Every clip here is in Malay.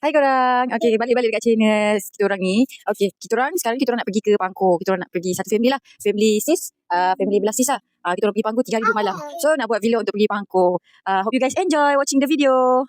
Hai korang. Okay, balik-balik dekat channel kita orang ni. Okay, kita orang sekarang kita orang nak pergi ke Pangkor. Kita orang nak pergi satu family lah. Family sis, uh, family belah sis lah. Uh, kita orang pergi Pangkor tiga hari dua malam. So, nak buat vlog untuk pergi Pangkor. Uh, hope you guys enjoy watching the video.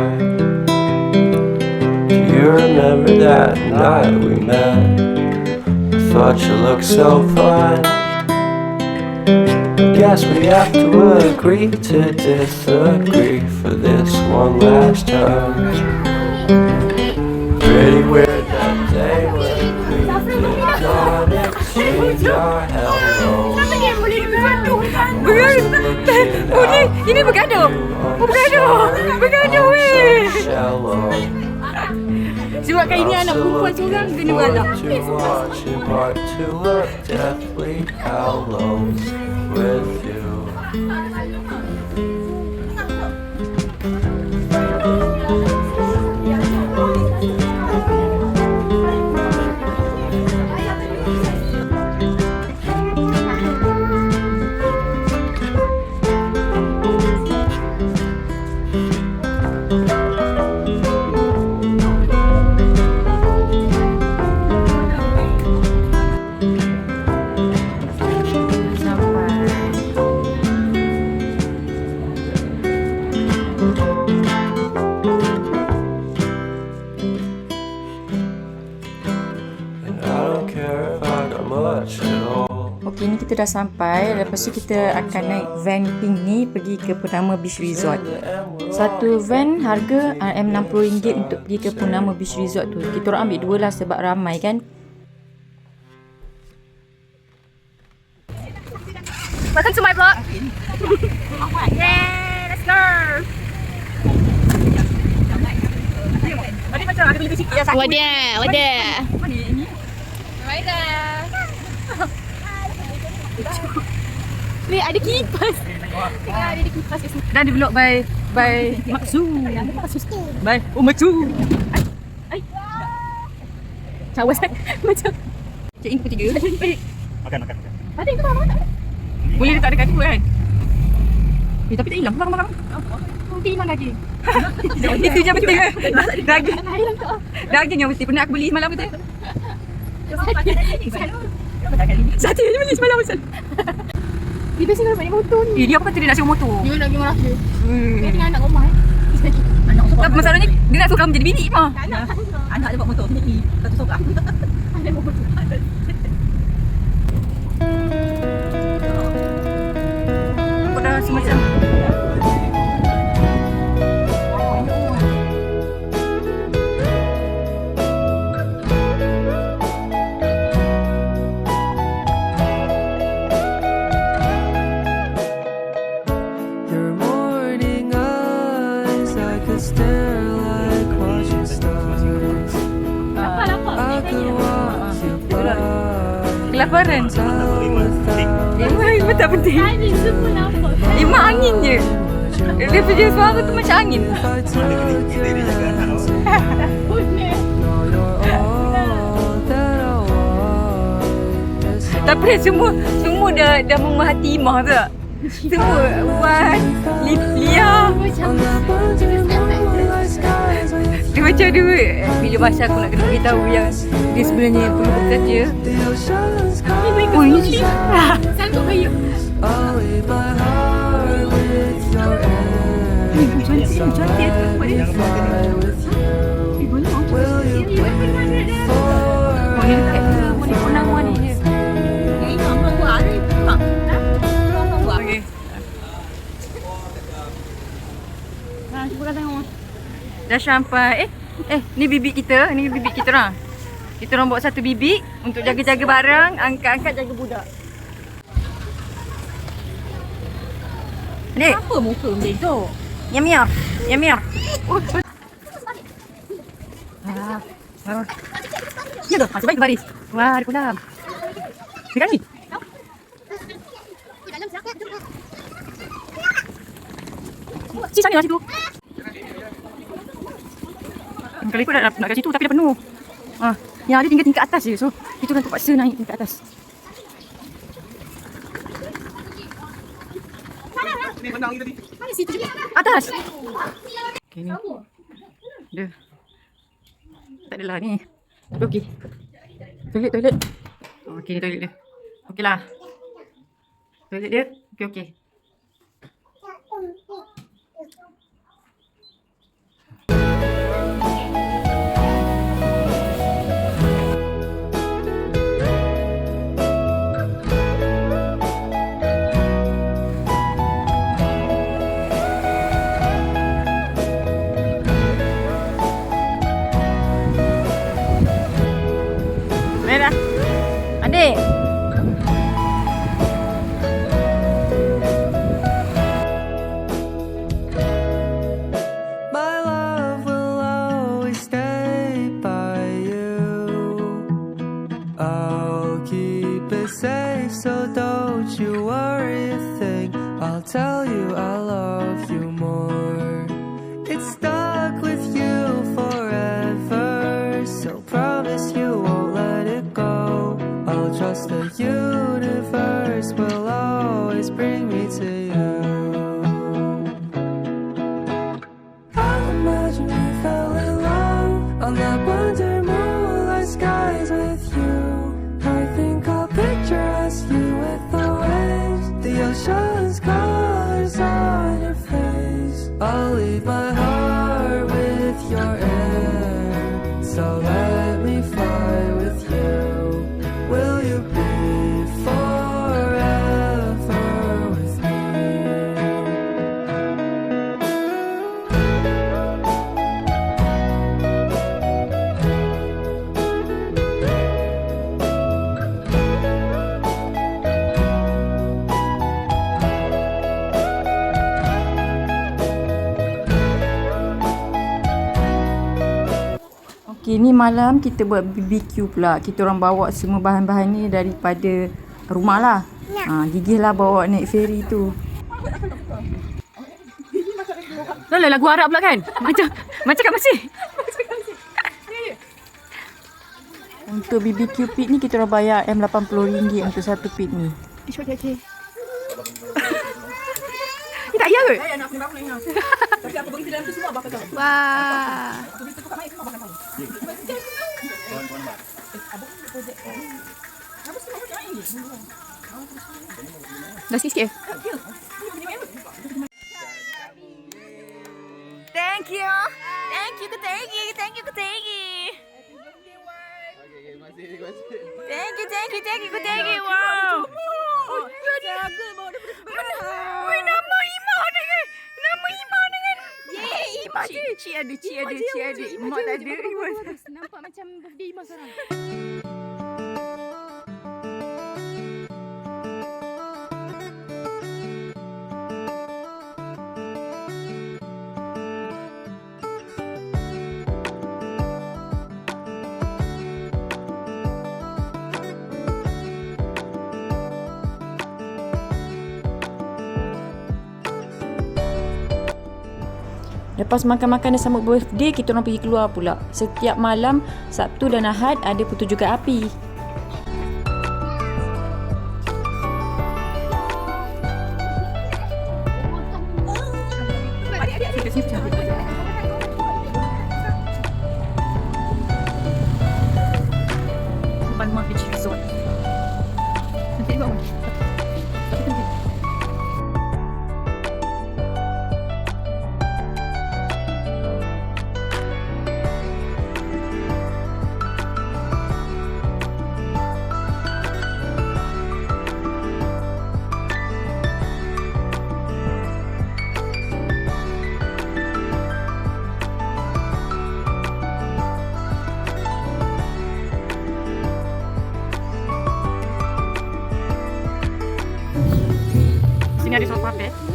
You remember that night we met? I thought you looked so fine. Guess we have to agree to disagree for this one last time. Pretty weird that day when we did not exchange our hello. Oh, ni, ini bergaduh. Bergaduh. Bergaduh, weh. Shallow. Sebabkan ini anak perempuan seorang kena beranak. to watch dah sampai. Lepas tu kita akan naik van pink ni pergi ke Purnama Beach Resort. Satu van harga RM60 untuk pergi ke Purnama Beach Resort tu. Kita orang ambil dua lah sebab ramai kan. Welcome to my vlog. Yay, let's go. Tadi macam ada lebih sikit ya sakit. Weh, ada kipas. Tengah ada kipas kat sini. Dan di by by Maksu. By Oh Maksu. Ai. Cawas kan? Macam. Cik ini pukul tiga. Makan, makan, makan. Ada itu mana? Boleh letak dekat tu kan? Eh, tapi tak hilang barang-barang. Nanti mana lagi? Itu je betul ke? Daging. Hilang tu. Daging yang betul. Pernah aku beli semalam betul? Satu je beli semalam betul. Dia biasa kalau banyak motor ni. Eh, dia apa kata dia nak sewa motor? Dia nak pergi dia? Dia Hmm. dengan anak rumah eh. Tak, masalahnya dia nak suruh kamu jadi bini mah. Anak dia bawa motor sendiri Satu seorang kelaparan. without Eh, betul penting. Ada semua nampak. Eh, mak angin je. Dia punya suara tu macam angin. Dia jaga anak Tapi semua semua dah dah memahati Imah tu tak? Semua Wan, Li- Lia Macam macam dia Bila masa aku nak kena beritahu yang Dia sebenarnya perlu bekerja. Oh ini sih Sanggup kayu. Cantik cantik. Tu dia? Oh dekat ke Mana je Ini orang buat? Orang buat? Okay Ha, cuba. Dah sampai Eh Eh, ni bibik kita. Ni bibik kita orang. Kita orang bawa satu bibik untuk jaga-jaga barang, angkat-angkat jaga budak. Adik, Apa muka macam tu? Yam yam. Yam yam. Oh, oh. Ah, ah. Ya tu, masuk baik ke baris. Wah, ada kolam. Dekat ni. Si sana lah situ. Kalau ikut nak, nak kat situ tapi dah penuh. Ah, yang ada tinggal tingkat atas je. So, kita kan terpaksa naik tingkat atas. Atas. Okay, ni. Dia. Tak adalah ni. Okey. Toilet, toilet. Okey, ni toilet dia. Okey lah. Toilet dia. Okey, okey. Ni malam kita buat BBQ pula. Kita orang bawa semua bahan-bahan ni daripada rumah lah. Ha, gigih lah bawa naik ferry tu. Lola lagu Arab pula kan? Macam macam kat Mesir. Untuk BBQ pit ni kita orang bayar M80 untuk satu pit ni. Ish, okey, okey. Ni tak ya ke? Wah. Dah sikit-sikit eh? Thank you. Thank you, thank you, thank you, thank you. Thank you, thank you, thank you, thank you. Wow. Oi, nama Imah dengan nama Imah dengan Yeay, Imah je. Cik ada, cik ada, cik ada. Mak tak ada. Imah Nampak macam birthday Imas seorang. Lepas makan-makan dan sambut birthday, kita orang pergi keluar pula. Setiap malam, Sabtu dan Ahad ada pertunjukan api. tinggal di Solpape.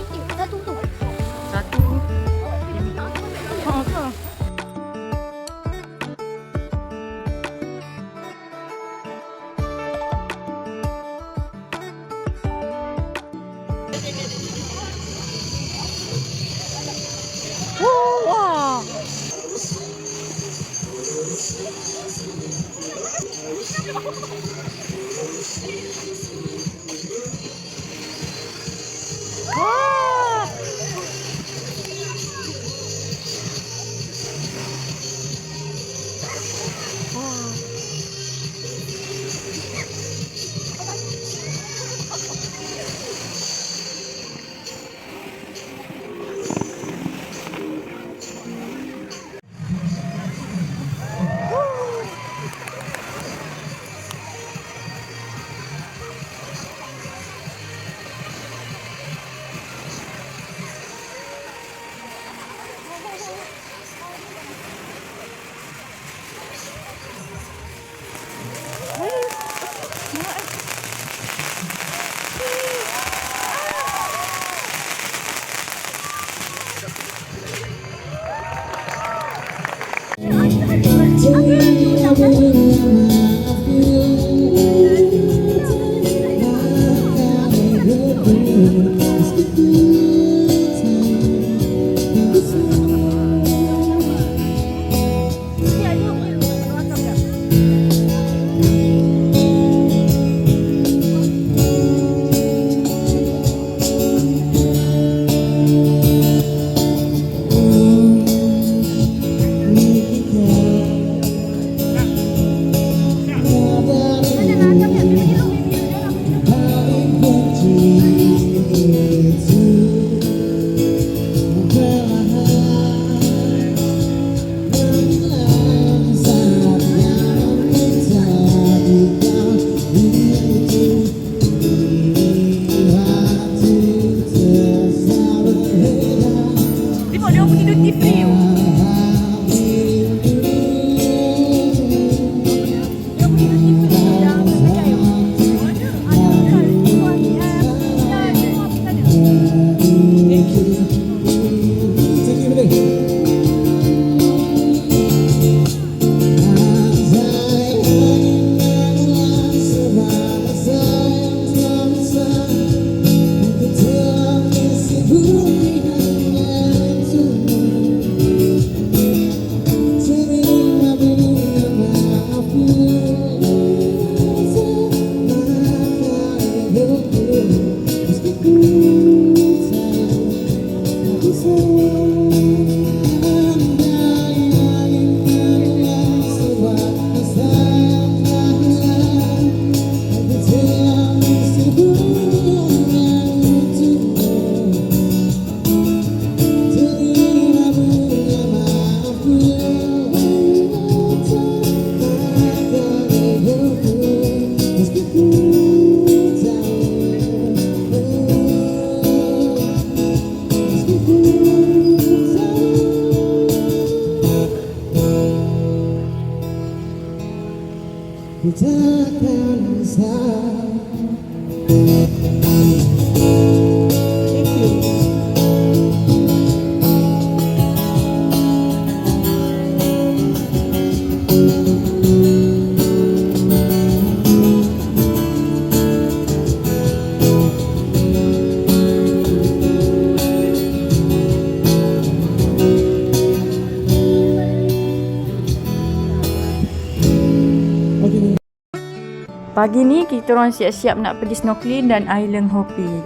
Pagi ni kita orang siap-siap nak pergi snorkeling dan island hopping.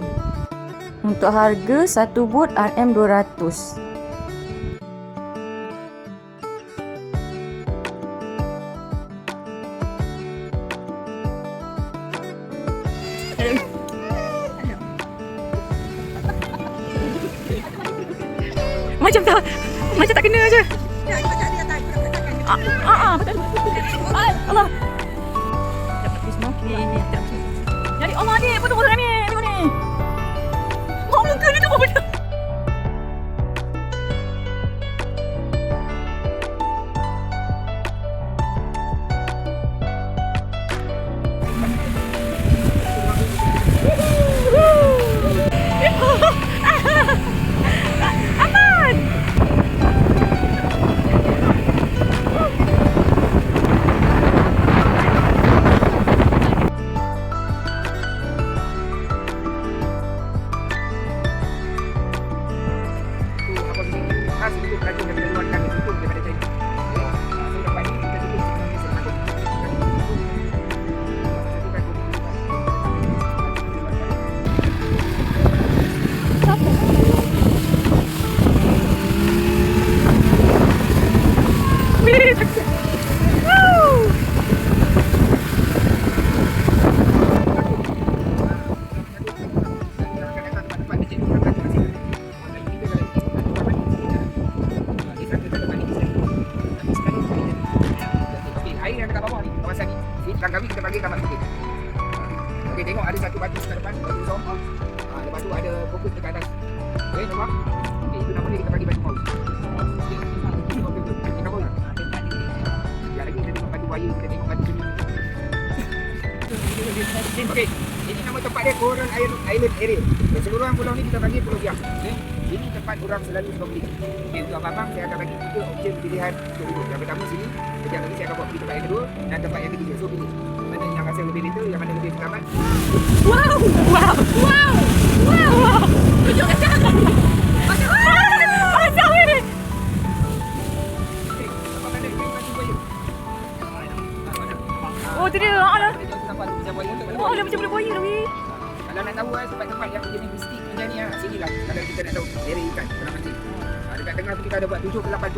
Untuk harga satu bot RM200.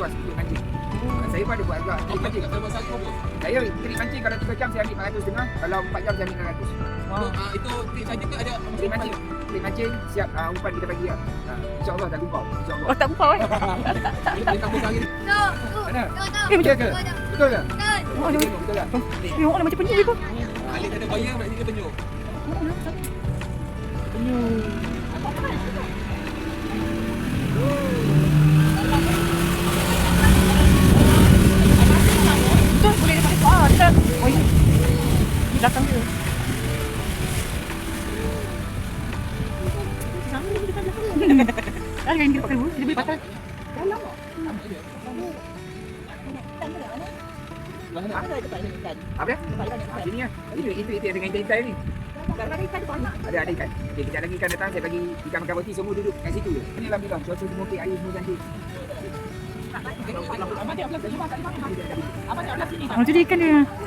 7 ke 8 tuas untuk mancing. Ah, saya pun ada buat juga trik mancing. Saya trik mancing kalau 3 jam saya ambil 400 tengah, kalau 4 jam saya ambil 600. Ah, itu trik saja ke ada Trik mancing. Trik mancing siap uh, umpan kita bagi lah. Ah, InsyaAllah tak lupa. InsyaAllah. Oh, tak lupa, eh. boleh tambah lagi. Mana? Eh, macam Betul ke? Betul ke? Oh, dia Tengok, betul tak? tengok lah macam penyel je kau. Alik ada buaya berarti dia penyuk. Betul, belakang dia. Dah kan dia pakai. Dia boleh patah. Apa dia? Ah, sini lah. Itu, itu, itu yang dengan ikan-ikan ni. Ada ada ikan. Okey, kejap lagi ikan datang saya bagi ikan makan roti semua duduk kat situ. Ini alhamdulillah cuaca semua okey, air semua cantik. Oh, tu dia ikan dia. Nampak banyak ikan.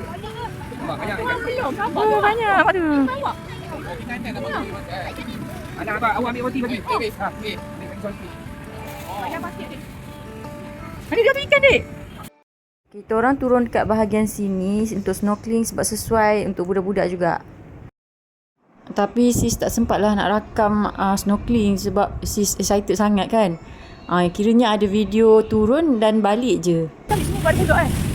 Oh, banyak. Apa tu? Anak abang awak ambil roti bagi. Ha, okey. Ambil bagi. Ada ikan, dek. Kita orang turun dekat bahagian sini untuk snorkeling sebab sesuai untuk budak-budak juga. Tapi sis tak sempat lah nak rakam uh, snorkeling sebab sis excited sangat kan. Uh, kiranya ada video turun dan balik je. Tadi semua ada budak, eh.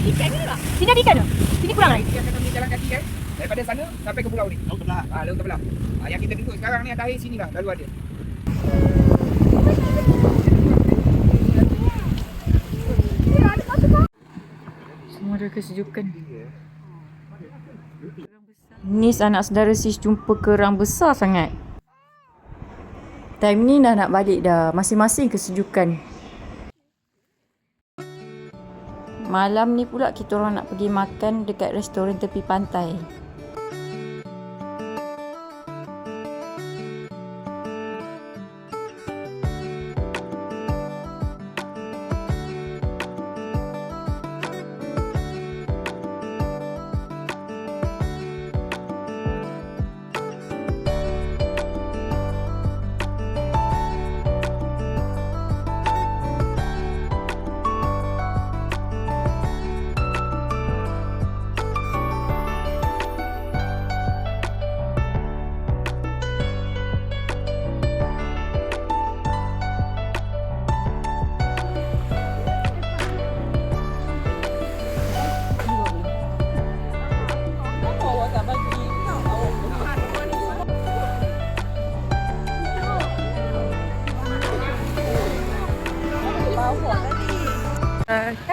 Ikan ke tak? Sini ada ikan ke? Sini kurang lagi. Kita akan jalan kaki kan. Daripada sana sampai ke pulau ni. Laut sebelah. Ah, laut sebelah. Ah, yang kita duduk sekarang ni atas air sini lah, lalu ada. Semua ada kesejukan. Nis anak saudara sis jumpa kerang besar sangat. Time ni dah nak balik dah. Masing-masing kesejukan. Malam ni pula kita orang nak pergi makan dekat restoran tepi pantai.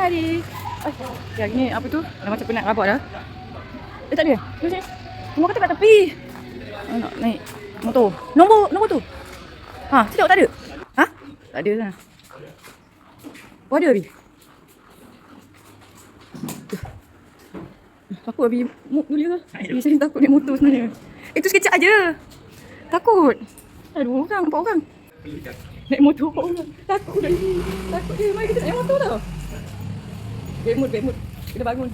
Kari. Oh, yang ni apa tu? Dah macam penat rabak dah. Eh tak ada. Sini sini. Rumah kata kat tepi. Oh, nak naik motor. Nombor nombor tu. Ha, tidak tak ada. Ha? Tak ada lah. Oh ada Abi. Takut Abi muk dulu lah. Abi saya takut naik motor sebenarnya. Itu sekejap aja. Takut. Ada dua orang, empat orang. Naik motor empat orang. Takut lagi. Takut dia. Mari kita naik motor tau. Bemut, bemut. Kita bangun.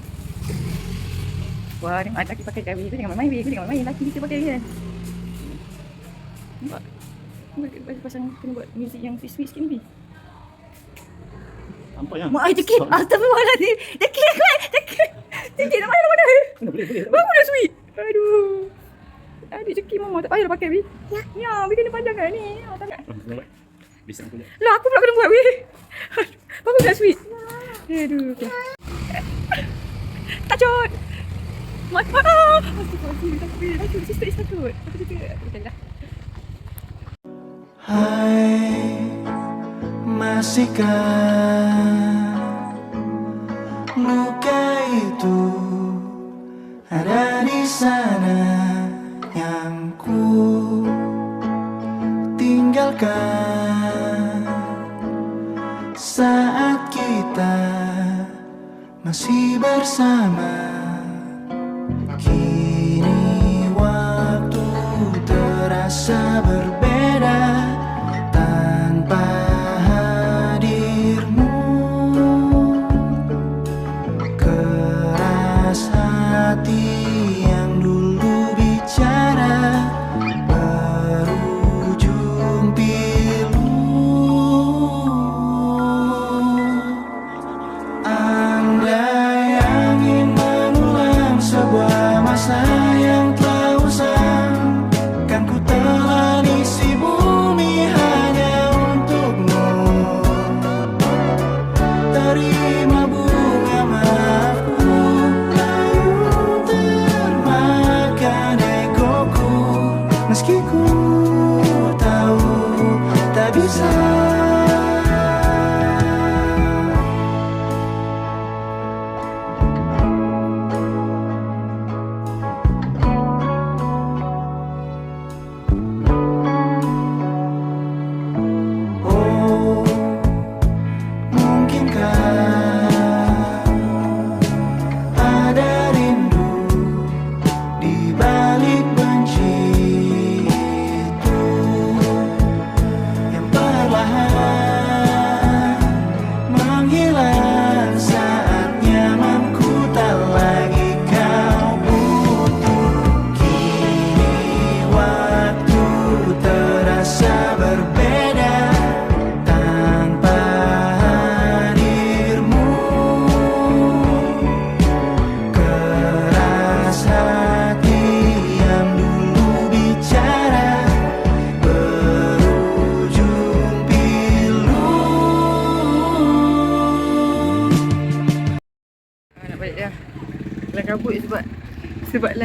Wah, ni mak lelaki pakai kawi. Kau jangan main-main, Bi. Kau jangan main. Lelaki kita pakai kan. Nampak? Nampak pasang kena buat muzik yang sweet sikit ni, Bi. Nampak ya? Mak, ai cekik. Astagfirullahaladzim. Cekik aku. Cekik. Cekik nak mana mana. Boleh, boleh. Baru dah sweet. Aduh. Adik cekik mama tak payah dah pakai, Bi. Ya. Ya, Bi kena panjang kan ni. Ah, tak nak. Bisa aku. Lah, aku pula kena buat, Bi. Baru dah sweet. Aduh. Okay. Takut. Mak. Ah. Astagfirullahaladzim. Takut. Takut. Sister is takut. Aku juga. Okay dah. Hai Masihkah Luka itu Ada di sana Masih bersama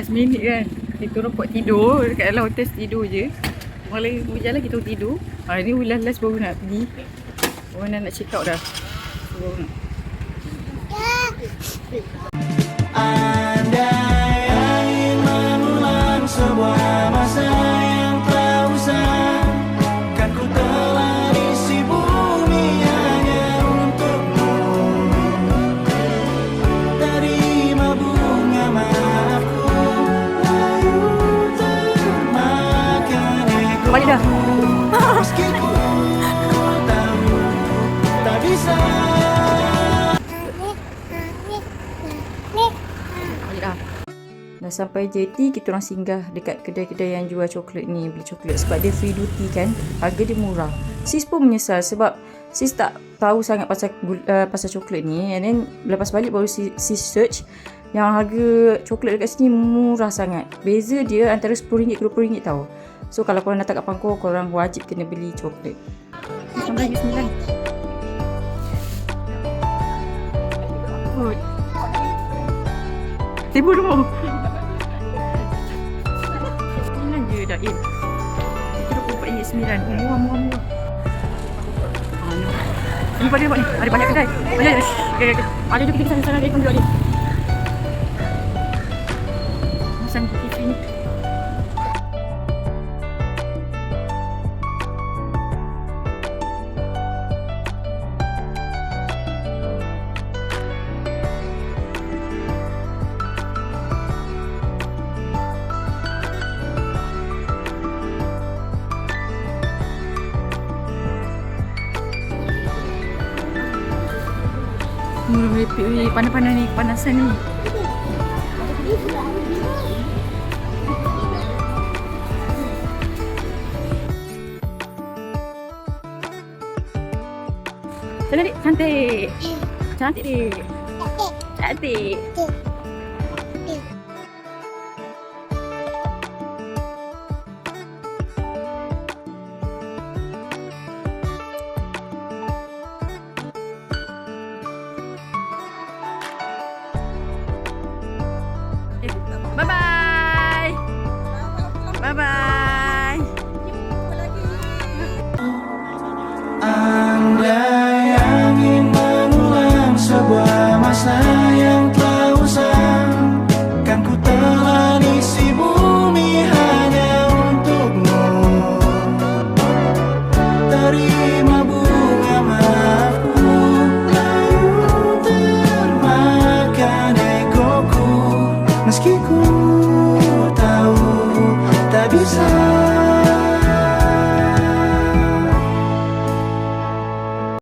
last minute kan. Kita orang buat tidur dekat dalam hotel tidur je. Malam berjalan kita orang tidur. Ha, ni ulas last baru nak pergi. Orang dah nak check out dah. Baru nak. Sampai JT, kita orang singgah dekat kedai-kedai yang jual coklat ni. Beli coklat sebab dia free duty kan. Harga dia murah. Sis pun menyesal sebab sis tak tahu sangat pasal uh, pasal coklat ni. And then lepas balik baru sis, sis search yang harga coklat dekat sini murah sangat. Beza dia antara RM10 ke RM20 tau. So kalau korang datang kat Pangkor, korang wajib kena beli coklat. Sampai lagi sembilan. Good. Tiba dulu. Dah in. Itu dah ringgit sembilan. Oh, murah, murah, murah. Ah, no. Ni pada ni. Ada banyak kedai. Banyak. Okay, okay, okay. Ada juga kita sana-sana. Dia pun jual ni. Panas-panas ni. Panasan ni. Sana dik. Cantik. Cantik dik. Cantik.